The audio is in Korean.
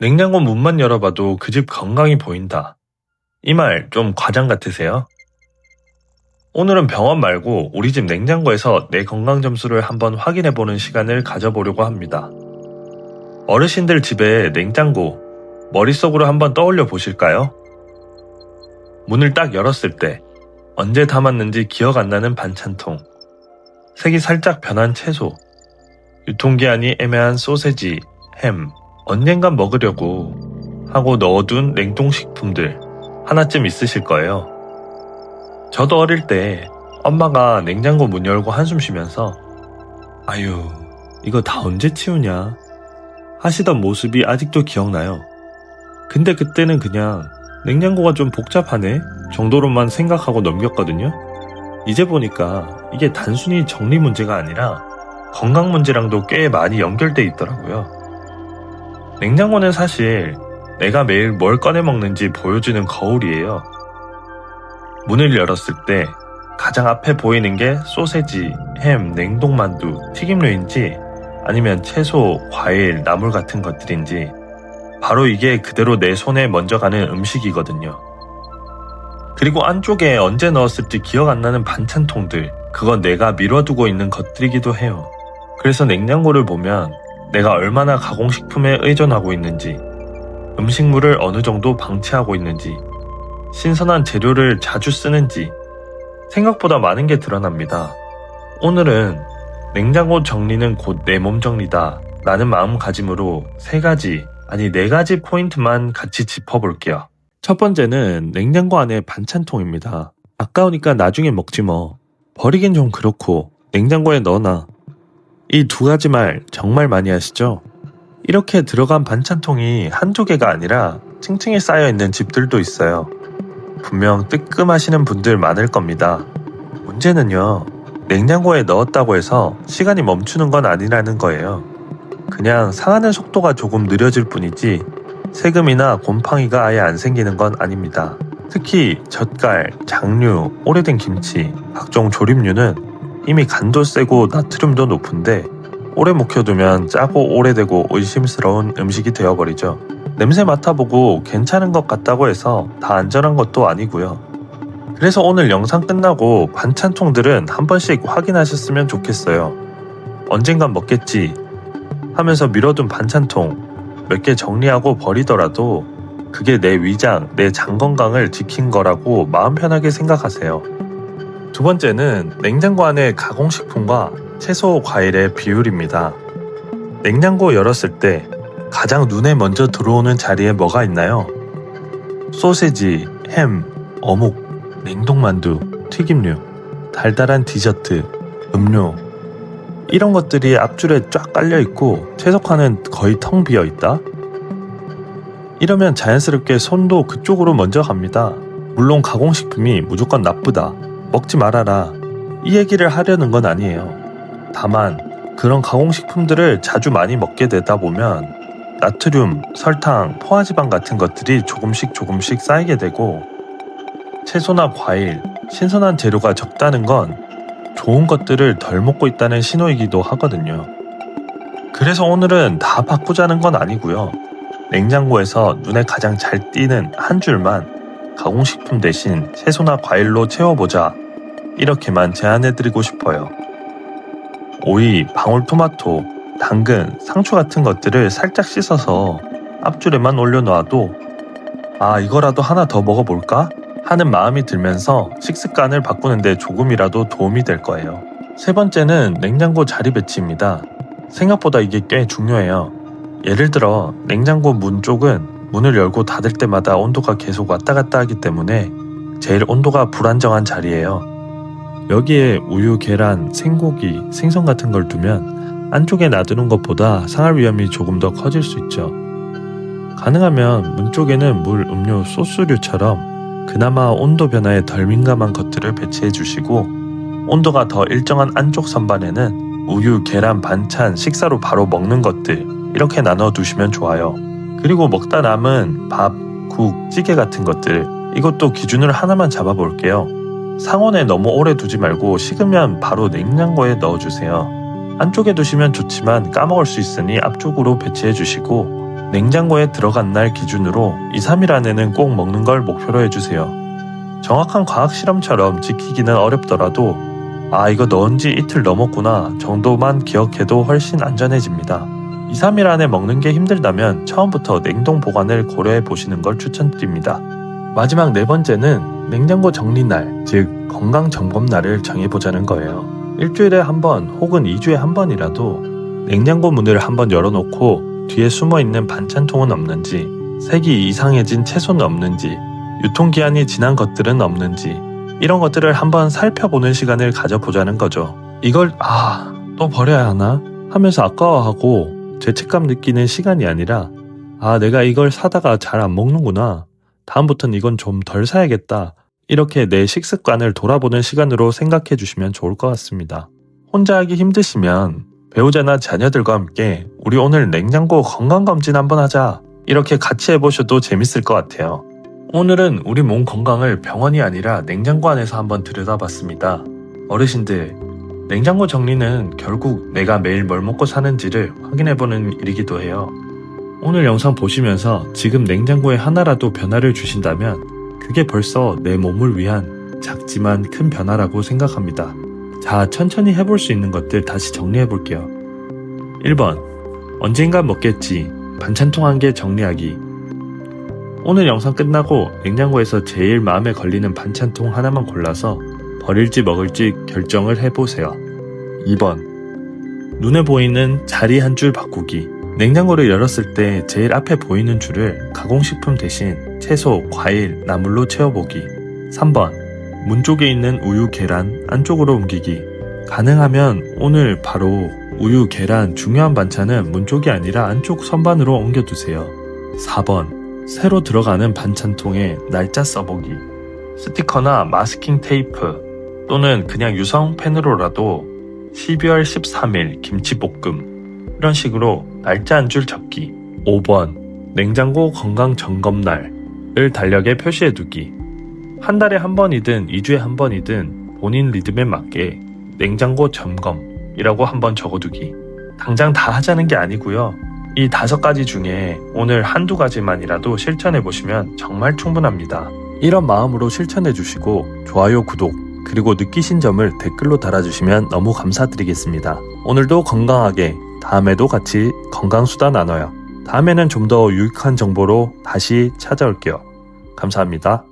냉장고 문만 열어봐도 그 집 건강이 보인다. 이 말 좀 과장 같으세요? 오늘은 병원 말고 우리 집 냉장고에서 내 건강 점수를 한번 확인해 보는 시간을 가져보려고 합니다. 어르신들 집에 냉장고, 머릿속으로 한번 떠올려 보실까요? 문을 딱 열었을 때 언제 담았는지 기억 안 나는 반찬통, 색이 살짝 변한 채소, 유통기한이 애매한 소세지, 햄, 언젠간 먹으려고 하고 넣어둔 냉동식품들 하나쯤 있으실 거예요. 저도 어릴 때 엄마가 냉장고 문 열고 한숨 쉬면서 아유, 이거 다 언제 치우냐 하시던 모습이 아직도 기억나요. 근데 그때는 그냥 냉장고가 좀 복잡하네 정도로만 생각하고 넘겼거든요. 이제 보니까 이게 단순히 정리 문제가 아니라 건강 문제랑도 꽤 많이 연결돼 있더라고요. 냉장고는 사실 내가 매일 뭘 꺼내 먹는지 보여주는 거울이에요. 문을 열었을 때 가장 앞에 보이는 게 소세지, 햄, 냉동만두, 튀김류인지 아니면 채소, 과일, 나물 같은 것들인지 바로 이게 그대로 내 손에 먼저 가는 음식이거든요. 그리고 안쪽에 언제 넣었을지 기억 안 나는 반찬통들, 그건 내가 미뤄두고 있는 것들이기도 해요. 그래서 냉장고를 보면 내가 얼마나 가공식품에 의존하고 있는지, 음식물을 어느 정도 방치하고 있는지, 신선한 재료를 자주 쓰는지, 생각보다 많은 게 드러납니다. 오늘은 냉장고 정리는 곧 내 몸 정리다 라는 마음가짐으로 세 가지, 아니 네 가지 포인트만 같이 짚어볼게요. 첫 번째는 냉장고 안에 반찬통입니다. 아까우니까 나중에 먹지 뭐. 버리긴 좀 그렇고 냉장고에 넣어놔. 이 두 가지 말 정말 많이 하시죠? 이렇게 들어간 반찬통이 한두 개가 아니라 층층이 쌓여 있는 집들도 있어요. 분명 뜨끔하시는 분들 많을 겁니다. 문제는요, 냉장고에 넣었다고 해서 시간이 멈추는 건 아니라는 거예요. 그냥 상하는 속도가 조금 느려질 뿐이지 세금이나 곰팡이가 아예 안 생기는 건 아닙니다. 특히 젓갈, 장류, 오래된 김치, 각종 조림류는 이미 간도 세고 나트륨도 높은데 오래 묵혀두면 짜고 오래되고 의심스러운 음식이 되어버리죠. 냄새 맡아보고 괜찮은 것 같다고 해서 다 안전한 것도 아니고요. 그래서 오늘 영상 끝나고 반찬통들은 한 번씩 확인하셨으면 좋겠어요. 언젠간 먹겠지 하면서 밀어둔 반찬통 몇 개 정리하고 버리더라도 그게 내 위장, 내 장 건강을 지킨 거라고 마음 편하게 생각하세요. 두 번째는 냉장고 안의 가공식품과 채소, 과일의 비율입니다. 냉장고 열었을 때 가장 눈에 먼저 들어오는 자리에 뭐가 있나요? 소세지, 햄, 어묵, 냉동만두, 튀김류, 달달한 디저트, 음료. 이런 것들이 앞줄에 쫙 깔려 있고 채석화는 거의 텅 비어 있다? 이러면 자연스럽게 손도 그쪽으로 먼저 갑니다. 물론 가공식품이 무조건 나쁘다. 먹지 말아라. 이 얘기를 하려는 건 아니에요. 다만 그런 가공식품들을 자주 많이 먹게 되다 보면 나트륨, 설탕, 포화지방 같은 것들이 조금씩 조금씩 쌓이게 되고 채소나 과일, 신선한 재료가 적다는 건 좋은 것들을 덜 먹고 있다는 신호이기도 하거든요. 그래서 오늘은 다 바꾸자는 건 아니고요. 냉장고에서 눈에 가장 잘 띄는 한 줄만 가공식품 대신 채소나 과일로 채워보자. 이렇게만 제안해드리고 싶어요. 오이, 방울토마토, 당근, 상추 같은 것들을 살짝 씻어서 앞줄에만 올려놓아도 아, 이거라도 하나 더 먹어볼까? 하는 마음이 들면서 식습관을 바꾸는데 조금이라도 도움이 될 거예요. 세 번째는 냉장고 자리 배치입니다. 생각보다 이게 꽤 중요해요. 예를 들어 냉장고 문 쪽은 문을 열고 닫을 때마다 온도가 계속 왔다 갔다 하기 때문에 제일 온도가 불안정한 자리예요. 여기에 우유, 계란, 생고기, 생선 같은 걸 두면 안쪽에 놔두는 것보다 상할 위험이 조금 더 커질 수 있죠. 가능하면 문 쪽에는 물, 음료, 소스류처럼 그나마 온도 변화에 덜 민감한 것들을 배치해 주시고 온도가 더 일정한 안쪽 선반에는 우유, 계란, 반찬, 식사로 바로 먹는 것들 이렇게 나눠 두시면 좋아요. 그리고 먹다 남은 밥, 국, 찌개 같은 것들 이것도 기준을 하나만 잡아 볼게요. 상온에 너무 오래 두지 말고 식으면 바로 냉장고에 넣어주세요. 안쪽에 두시면 좋지만 까먹을 수 있으니 앞쪽으로 배치해 주시고 냉장고에 들어간 날 기준으로 2, 3일 안에는 꼭 먹는 걸 목표로 해주세요. 정확한 과학 실험처럼 지키기는 어렵더라도 아 이거 넣은 지 이틀 넘었구나 정도만 기억해도 훨씬 안전해집니다. 2, 3일 안에 먹는 게 힘들다면 처음부터 냉동 보관을 고려해 보시는 걸 추천드립니다. 마지막 네 번째는 냉장고 정리날, 즉 건강 점검날을 정해보자는 거예요. 일주일에 한 번 혹은 2주에 한 번이라도 냉장고 문을 한번 열어놓고 뒤에 숨어 있는 반찬통은 없는지, 색이 이상해진 채소는 없는지, 유통기한이 지난 것들은 없는지, 이런 것들을 한번 살펴보는 시간을 가져보자는 거죠. 이걸, 아, 또 버려야 하나? 하면서 아까워하고 죄책감 느끼는 시간이 아니라, 아, 내가 이걸 사다가 잘 안 먹는구나. 다음부턴 이건 좀 덜 사야겠다. 이렇게 내 식습관을 돌아보는 시간으로 생각해 주시면 좋을 것 같습니다. 혼자 하기 힘드시면 배우자나 자녀들과 함께 우리 오늘 냉장고 건강검진 한번 하자. 이렇게 같이 해보셔도 재밌을 것 같아요. 오늘은 우리 몸 건강을 병원이 아니라 냉장고 안에서 한번 들여다봤습니다. 어르신들, 냉장고 정리는 결국 내가 매일 뭘 먹고 사는지를 확인해보는 일이기도 해요. 오늘 영상 보시면서 지금 냉장고에 하나라도 변화를 주신다면 그게 벌써 내 몸을 위한 작지만 큰 변화라고 생각합니다. 자, 천천히 해볼 수 있는 것들 다시 정리해 볼게요. 1번. 언젠가 먹겠지. 반찬통 한 개 정리하기. 오늘 영상 끝나고 냉장고에서 제일 마음에 걸리는 반찬통 하나만 골라서 버릴지 먹을지 결정을 해보세요. 2번. 눈에 보이는 자리 한 줄 바꾸기. 냉장고를 열었을 때 제일 앞에 보이는 줄을 가공식품 대신 채소, 과일, 나물로 채워보기. 3번. 문 쪽에 있는 우유, 계란 안쪽으로 옮기기. 가능하면 오늘 바로 우유, 계란 중요한 반찬은 문 쪽이 아니라 안쪽 선반으로 옮겨두세요. 4번. 새로 들어가는 반찬통에 날짜 써보기. 스티커나 마스킹 테이프 또는 그냥 유성 펜으로라도 12월 13일 김치볶음 이런 식으로 날짜 한 줄 적기. 5번. 냉장고 건강 점검날을 달력에 표시해 두기. 한 달에 한 번이든 2주에 한 번이든 본인 리듬에 맞게 냉장고 점검이라고 한 번 적어두기. 당장 다 하자는 게 아니고요. 이 다섯 가지 중에 오늘 한두 가지만이라도 실천해 보시면 정말 충분합니다. 이런 마음으로 실천해 주시고 좋아요, 구독, 그리고 느끼신 점을 댓글로 달아주시면 너무 감사드리겠습니다. 오늘도 건강하게, 다음에도 같이 건강수다 나눠요. 다음에는 좀 더 유익한 정보로 다시 찾아올게요. 감사합니다.